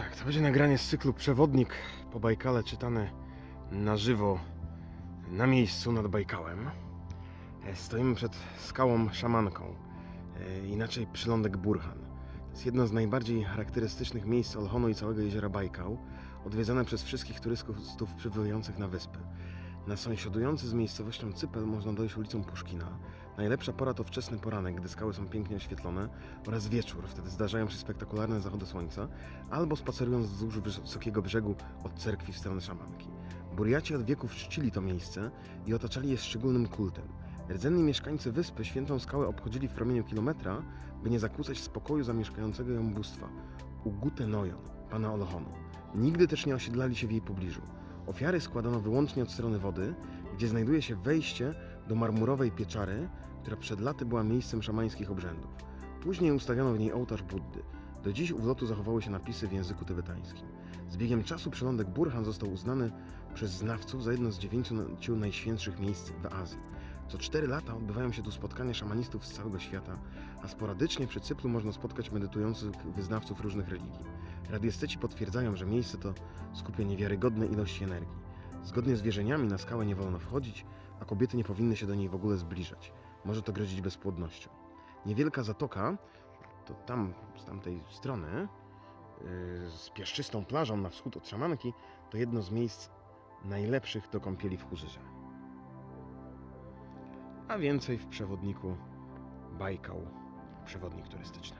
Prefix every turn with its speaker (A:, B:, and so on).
A: tak, to będzie nagranie z cyklu Przewodnik po Bajkale czytane na żywo na miejscu nad Bajkałem. E, Stoimy przed skałą szamanką, e, inaczej przylądek Burhan. To jest jedno z najbardziej charakterystycznych miejsc Olchonu i całego jeziora Bajkał, odwiedzane przez wszystkich turystów przybywających na wyspę. Na sąsiadujący z miejscowością Cypel można dojść ulicą Puszkina. Najlepsza pora to wczesny poranek, gdy skały są pięknie oświetlone, oraz wieczór, wtedy zdarzają się spektakularne zachody słońca, albo spacerując wzdłuż wysokiego brzegu od cerkwi w stronę szamanki. Burjaci od wieków czcili to miejsce i otaczali je szczególnym kultem. Rdzenni mieszkańcy wyspy świętą skałę obchodzili w promieniu kilometra, by nie zakłócać spokoju zamieszkającego ją bóstwa, Ugute Nojon, pana Olohonu. Nigdy też nie osiedlali się w jej pobliżu. Ofiary składano wyłącznie od strony wody, gdzie znajduje się wejście do marmurowej pieczary, która przed laty była miejscem szamańskich obrzędów. Później ustawiono w niej ołtarz Buddy. Do dziś u wlotu zachowały się napisy w języku tybetańskim. Z biegiem czasu przylądek Burhan został uznany przez znawców za jedno z dziewięciu najświętszych miejsc w Azji. Co cztery lata odbywają się tu spotkania szamanistów z całego świata, a sporadycznie przy cyplu można spotkać medytujących wyznawców różnych religii. Radiesteci potwierdzają, że miejsce to skupia niewiarygodne ilości energii. Zgodnie z wierzeniami na skałę nie wolno wchodzić, a kobiety nie powinny się do niej w ogóle zbliżać. Może to grozić bezpłodnością. Niewielka zatoka, to tam, z tamtej strony, yy, z piaszczystą plażą na wschód od szamanki, to jedno z miejsc najlepszych do kąpieli w Chórzyże. A więcej w przewodniku Bajkał, przewodnik turystyczny.